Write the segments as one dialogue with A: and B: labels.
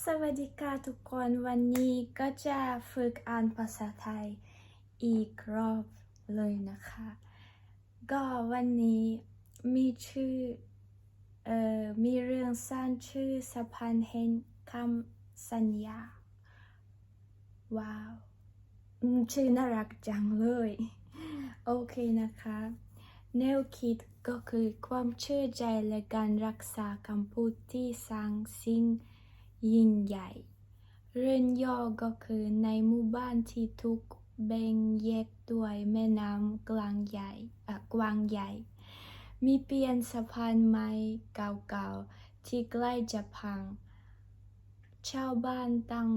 A: สวัสดีค่ะทุกคนวันนี้ก็จะฝึกอ่านภาษาไทยอีกรอบเลยนะคะ ก็วันนี้มีชื่อเอ่อมีเรื่องสั้นชื่อสะพานแห่งคำสัญญา ว้าว ชื่อน่ารักจังเลย โอเคนะคะ แนวคิดก็คือความเชื่อใจและการรักษาคำพูดที่สร้างสิ่ง ยิ่งใหญ่ เรื่องย่อก็คือในหมู่บ้านที่ถูกแบ่งแยกด้วยแม่น้ำกลางใหญ่อกว้างใหญ่ มีเปลี่ยนสะพานไม้เก่าๆที่ใกล้จะพัง ชาวบ้านตั้ง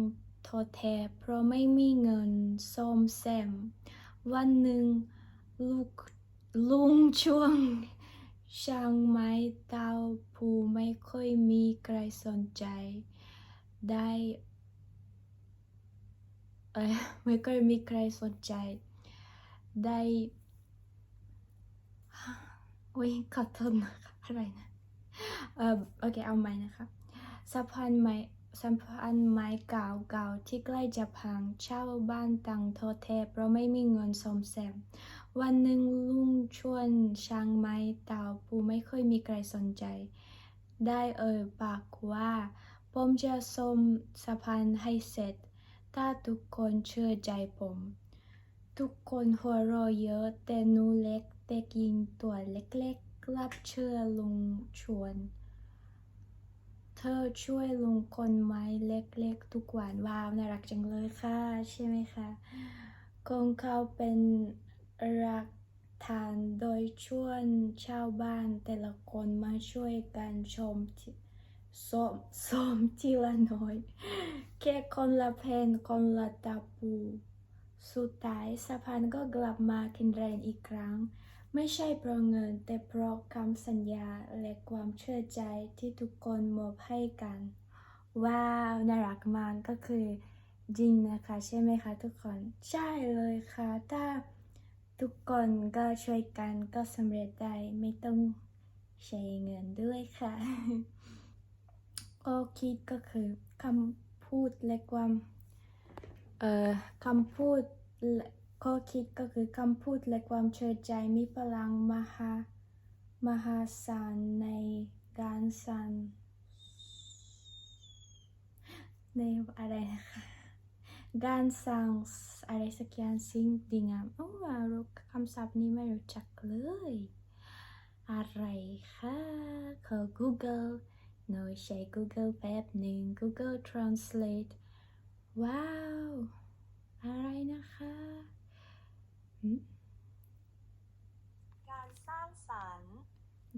A: ทษแทนเพราะไม่มีเงินซ่อมแซม วันหนึ่งลูกลุงช่วง ช่างไม้เตาผู้ไม่ค่อยมีใครสนใจ ได้ไม่ค่อยมีใครสนใจ ได้โอ้ยขอโทษนะคะอะไรนะเออโอเคเอาใหม่นะคะสะพานไม้สะพานไม้เก่าๆที่ใกล้จะพังเชาบ้านตังโทษแทเพราะไม่มีเงินซ่อมแซม วันหนึ่งลุงชวนช่างไม้เตาผู้ไม่ค่อยมีใครสนใจ ได้เอ่ยปากว่า ผมจะซ่อมสะพานให้เสร็จ ถ้าทุกคนเชื่อใจผม ทุกคนหัวเราะเยอะแต่นูเล็กเด็กหญิงตัวเล็กๆกลับเชื่อลุงชวน เธอช่วยลุงคนไม้เล็กๆ ทุกวันว้าวน่ารักจังเลยค่ะ ใช่ไหมคะคงเขาเป็นรักฐานโดยชวนชาวบ้านแต่ละคนมาช่วยกันชม ส้มส้มทีละน้อย แค่คนละเพนคนละตะปู สุดท้ายสะพานก็กลับมาแข็งแรงอีกครั้ง ไม่ใช่เพราะเงินแต่เพราะคำสัญญาและความเชื่อใจที่ทุกคนมอบให้กัน ว้าว น่ารักมากก็คือจริงนะคะ ใช่ไหมคะทุกคน ใช่เลยค่ะ ถ้าทุกคนก็ช่วยกันก็สำเร็จได้ไม่ต้องใช้เงินด้วยค่ะ ก็คิดก็คือคำพูดและความเอ่อคำพูดและข้อคิดก็คือคำพูดและความเชื่อใจมีพลังมหามหาศาลในการสร้างในอะไรนะคะการสร้างอะไรสักอย่างสิ่งดีงามโอ้วรู้คำศัพท์นี้ไม่รู้จักเลย อะไรคะขอ Google หน่อยใช้ Google แป๊บหนึ่ง Google Translate ว้าว อะไรนะคะหืม
B: การสร้างสรรค์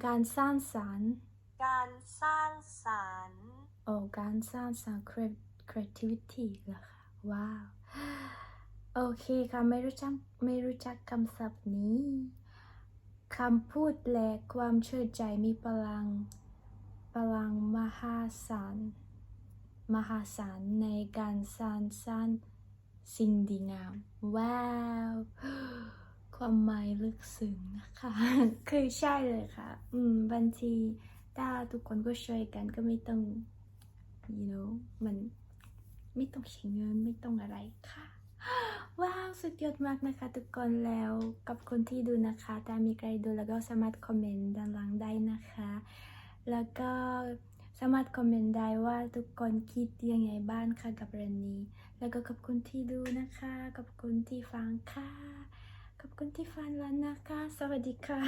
A: การสร้างสรรค์
B: การสร้างสรรค์
A: โอ้การสร้างสรรค์ crea- creativity เหรอคะว้าว โอเคค่ะ ไม่รู้จักไม่รู้จักคำศัพท์นี้คำพูดและความเชื่อใจมีพลังพ ลังมหาศาลมหาศาลในการสร้างสรรค์สิ่งดีงาม ว้าว ความหมายลึกซึ้งนะคะ คือใช่เลยค่ะ อืมบางทีถ้าทุกคนก็ช่วยกันก็ไม่ต้อง you know มันไม่ต้องใช้เงินไม่ต้องอะไรค่ะ ว้าว สุดยอดมากนะคะ ทุกคนแล้วกับคนที่ดูนะคะ ถ้ามีใครดูแล้วก็สามารถคอมเมนต์ด้านล่างได้นะคะ แล้วก็สามารถคอมเมนต์ได้ว่าทุกคนคิดยังไงบ้างค่ะกับเรื่องนี้ แล้วก็ขอบคุณที่ดูนะคะ ขอบคุณที่ฟังค่ะ ขอบคุณที่ฟังแล้วนะคะ สวัสดีค่ะ